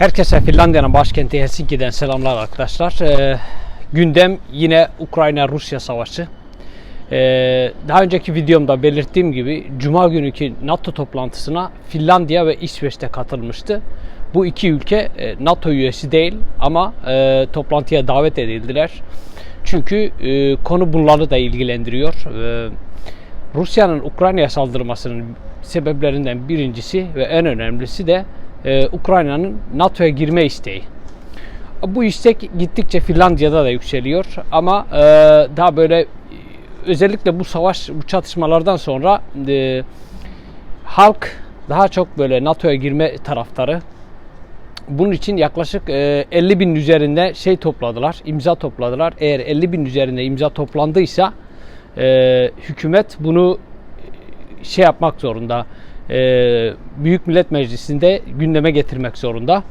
Herkese Finlandiya'nın başkenti Helsinki'den selamlar arkadaşlar. Ee, gündem yine Ukrayna-Rusya savaşı. Ee, daha önceki videomda belirttiğim gibi Cuma günkü NATO toplantısına Finlandiya ve İsveç'te katılmıştı. Bu iki ülke e, NATO üyesi değil ama e, toplantıya davet edildiler. Çünkü e, konu bunları da ilgilendiriyor. E, Rusya'nın Ukrayna'ya saldırmasının sebeplerinden birincisi ve en önemlisi de e, Ukrayna'nın NATO'ya girme isteği. Bu istek gittikçe Finlandiya'da da yükseliyor ama e, daha böyle e, özellikle bu savaş, bu çatışmalardan sonra e, halk daha çok böyle NATO'ya girme taraftarı. Bunun için yaklaşık e, 50 bin üzerinde şey topladılar, imza topladılar. Eğer 50 bin üzerinde imza toplandıysa e, hükümet bunu şey yapmak zorunda. E, Büyük Millet Meclisi'nde gündeme getirmek zorunda.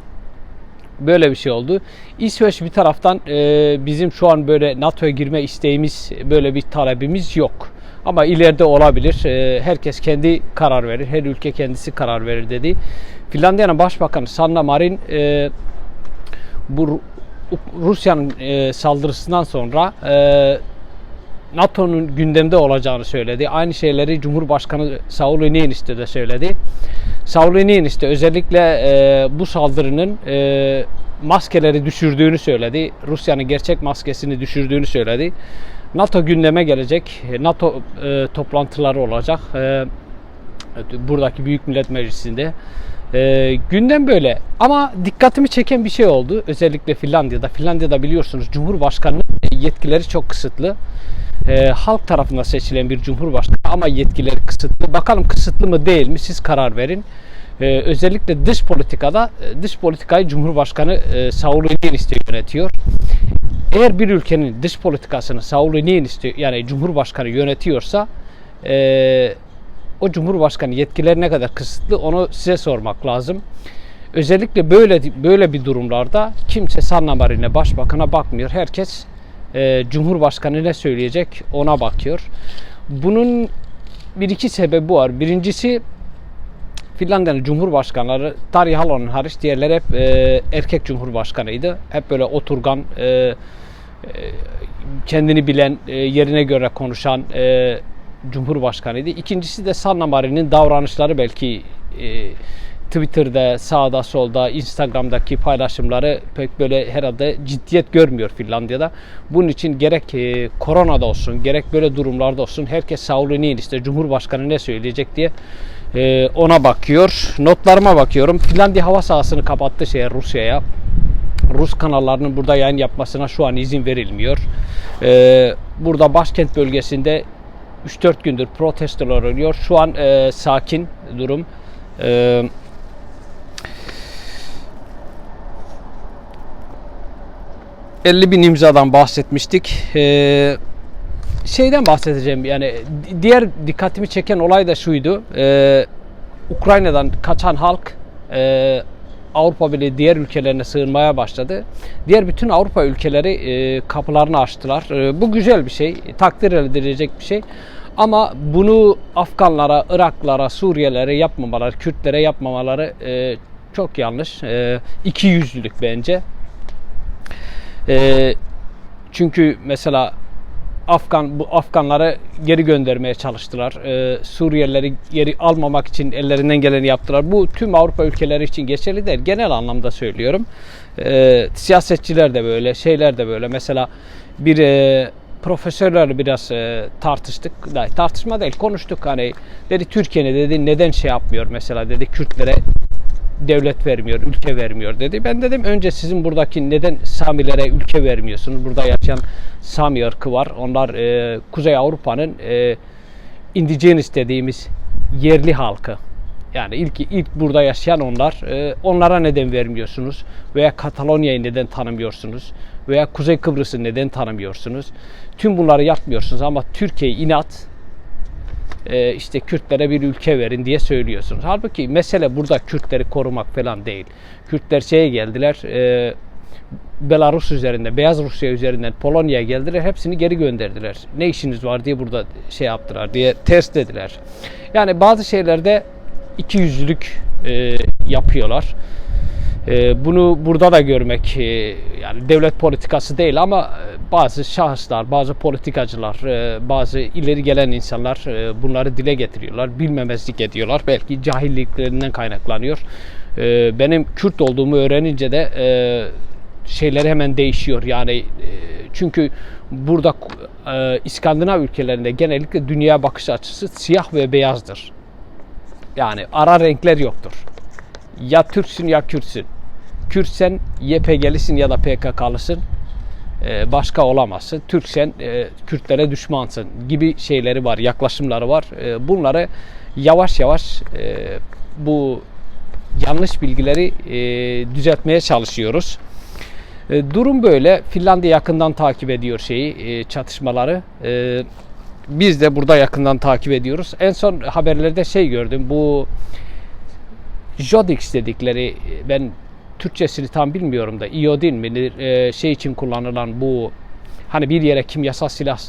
Böyle bir şey oldu. İsveç bir taraftan e, bizim şu an böyle NATO'ya girme isteğimiz, böyle bir talebimiz yok. Ama ileride olabilir. E, herkes kendi karar verir. Her ülke kendisi karar verir dedi. Finlandiya'nın Başbakanı Sanna Marin e, bu Ru- Rusya'nın saldırısından sonra NATO'nun gündemde olacağını söyledi. Aynı şeyleri Cumhurbaşkanı Sauli Niinistö de söyledi. Sauli Niinistö özellikle e, bu saldırının e, maskeleri düşürdüğünü söyledi. Rusya'nın gerçek maskesini düşürdüğünü söyledi. NATO gündeme gelecek. NATO e, toplantıları olacak. E, buradaki Büyük Millet Meclisi'nde. E, gündem böyle. Ama dikkatimi çeken bir şey oldu. Özellikle Finlandiya'da. Finlandiya'da biliyorsunuz Cumhurbaşkanı'nın yetkileri çok kısıtlı. E, halk tarafından seçilen bir cumhurbaşkanı ama yetkileri kısıtlı. Bakalım kısıtlı mı değil mi siz karar verin. E, özellikle dış politikada e, dış politikayı Cumhurbaşkanı e, Sauli Niinistö yönetiyor. Eğer bir ülkenin dış politikasını Sauli Niinistö yani Cumhurbaşkanı yönetiyorsa e, o Cumhurbaşkanı yetkileri ne kadar kısıtlı onu size sormak lazım. Özellikle böyle böyle bir durumlarda kimse Sanna Marin'e başbakana bakmıyor. Herkes e, Cumhurbaşkanı ne söyleyecek ona bakıyor. Bunun bir iki sebebi var. Birincisi Finlandiya'nın cumhurbaşkanları Tarja Halonen hariç diğerleri hep e, erkek cumhurbaşkanıydı. Hep böyle oturgan, e, e, kendini bilen, e, yerine göre konuşan e, cumhurbaşkanıydı. İkincisi de Sanna Marin'in davranışları belki e, Twitter'da, sağda, solda, Instagram'daki paylaşımları pek böyle herhalde ciddiyet görmüyor Finlandiya'da. Bunun için gerek e, koronada olsun, gerek böyle durumlarda olsun herkes Sauli Niinistö, Cumhurbaşkanı ne söyleyecek diye e, ona bakıyor. Notlarıma bakıyorum. Finlandiya hava sahasını kapattı şeye Rusya'ya. Rus kanallarının burada yayın yapmasına şu an izin verilmiyor. E, burada başkent bölgesinde 3-4 gündür protestolar oluyor. Şu an e, sakin durum. E, ...50 bin imzadan bahsetmiştik. Ee, şeyden bahsedeceğim yani di- diğer dikkatimi çeken olay da şuydu. Ee, Ukrayna'dan kaçan halk e, Avrupa Birliği diğer ülkelerine sığınmaya başladı. Diğer bütün Avrupa ülkeleri e, kapılarını açtılar. E, bu güzel bir şey, takdir edilecek bir şey. Ama bunu Afganlara, Iraklara, Suriyelilere yapmamaları, Kürtlere yapmamaları e, çok yanlış. E, iki yüzlülük bence. E, çünkü mesela Afgan bu Afganları geri göndermeye çalıştılar. Ee, Suriyelileri geri almamak için ellerinden geleni yaptılar. Bu tüm Avrupa ülkeleri için geçerli değil. Genel anlamda söylüyorum. Ee, siyasetçiler de böyle, şeyler de böyle. Mesela bir e, profesörlerle biraz e, tartıştık. Da, tartışma değil, konuştuk. Hani dedi Türkiye dedi neden şey yapmıyor mesela dedi Kürtlere devlet vermiyor, ülke vermiyor dedi. Ben dedim önce sizin buradaki neden Samilere ülke vermiyorsunuz? Burada yaşayan Sami ırkı var. Onlar e, Kuzey Avrupa'nın e, indigenous dediğimiz yerli halkı. Yani ilk ilk burada yaşayan onlar. E, onlara neden vermiyorsunuz? Veya Katalonya'yı neden tanımıyorsunuz? Veya Kuzey Kıbrıs'ı neden tanımıyorsunuz? Tüm bunları yapmıyorsunuz ama Türkiye inat e, işte Kürtlere bir ülke verin diye söylüyorsunuz. Halbuki mesele burada Kürtleri korumak falan değil. Kürtler şeye geldiler, e, Belarus üzerinde, Beyaz Rusya üzerinden Polonya'ya geldiler. Hepsini geri gönderdiler. Ne işiniz var diye burada şey yaptılar diye test dediler. Yani bazı şeylerde iki yüzlülük e, yapıyorlar. E, bunu burada da görmek e, yani devlet politikası değil ama e, bazı şahıslar, bazı politikacılar, e, bazı ileri gelen insanlar bunları dile getiriyorlar. Bilmemezlik ediyorlar. Belki cahilliklerinden kaynaklanıyor. Benim Kürt olduğumu öğrenince de şeyleri hemen değişiyor. Yani çünkü burada İskandinav ülkelerinde genellikle dünya bakış açısı siyah ve beyazdır. Yani ara renkler yoktur. Ya Türksün ya Kürtsün. Kürtsen YPG'lisin ya da PKK'lısın. E, başka olamazsın. Türksen e, Kürtlere düşmansın gibi şeyleri var, yaklaşımları var. E, bunları yavaş yavaş bu yanlış bilgileri düzeltmeye çalışıyoruz. Durum böyle. Finlandiya yakından takip ediyor şeyi, çatışmaları. Biz de burada yakından takip ediyoruz. En son haberlerde şey gördüm. Bu Jodix dedikleri ben Türkçesini tam bilmiyorum da iodin mi e, şey için kullanılan bu hani bir yere kimyasal silah e,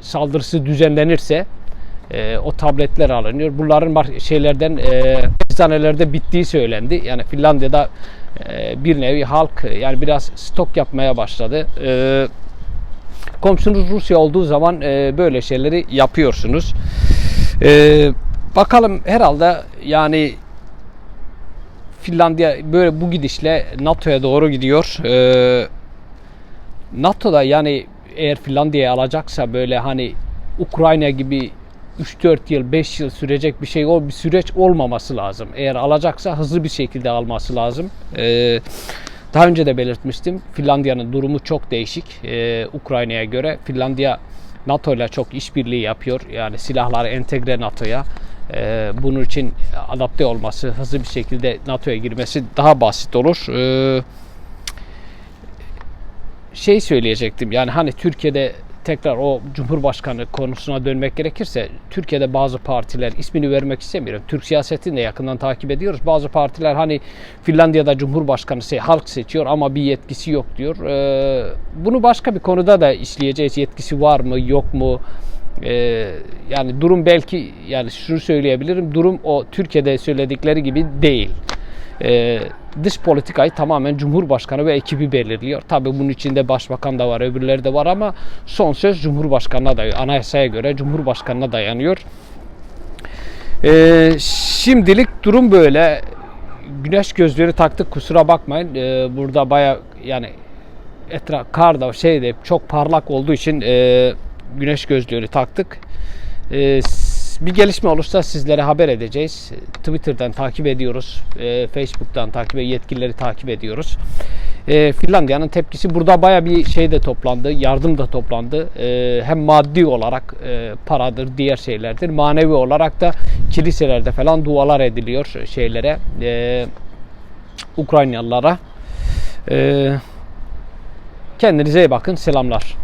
saldırısı düzenlenirse e, o tabletler alınıyor. Bunların şeylerden e, eczanelerde bittiği söylendi. Yani Finlandiya'da bir nevi halk yani biraz stok yapmaya başladı. Komşunuz Rusya olduğu zaman böyle şeyleri yapıyorsunuz. Bakalım herhalde yani Finlandiya böyle bu gidişle NATO'ya doğru gidiyor. E, NATO'da yani eğer Finlandiya'yı alacaksa böyle hani Ukrayna gibi 3-4 yıl, 5 yıl sürecek bir şey o bir süreç olmaması lazım. Eğer alacaksa hızlı bir şekilde alması lazım. Ee, daha önce de belirtmiştim. Finlandiya'nın durumu çok değişik ee, Ukrayna'ya göre. Finlandiya NATO ile çok işbirliği yapıyor. Yani silahları entegre NATO'ya. Ee, bunun için adapte olması, hızlı bir şekilde NATO'ya girmesi daha basit olur. Ee, şey söyleyecektim. Yani hani Türkiye'de tekrar o Cumhurbaşkanı konusuna dönmek gerekirse Türkiye'de bazı partiler ismini vermek istemiyorum. Türk siyasetini de yakından takip ediyoruz. Bazı partiler hani Finlandiya'da Cumhurbaşkanı se- halk seçiyor ama bir yetkisi yok diyor. Ee, bunu başka bir konuda da işleyeceğiz. Yetkisi var mı yok mu? Ee, yani durum belki yani şunu söyleyebilirim. Durum o Türkiye'de söyledikleri gibi değil. Ee, dış politikayı tamamen Cumhurbaşkanı ve ekibi belirliyor. Tabii bunun içinde başbakan da var, öbürleri de var ama son söz Cumhurbaşkanına dayanıyor. Anayasaya göre Cumhurbaşkanına dayanıyor. Ee, şimdilik durum böyle. Güneş gözlüğünü taktık kusura bakmayın. Ee, burada baya yani etraf kar da şey de çok parlak olduğu için e, güneş gözlüğünü taktık. E, bir gelişme olursa sizlere haber edeceğiz. Twitter'dan takip ediyoruz. E, Facebook'tan takip yetkilileri takip ediyoruz. E, Finlandiya'nın tepkisi burada baya bir şey de toplandı. Yardım da toplandı. E, hem maddi olarak e, paradır, diğer şeylerdir. Manevi olarak da kiliselerde falan dualar ediliyor şeylere. E, Ukraynalılara. Kendinize iyi bakın. Selamlar.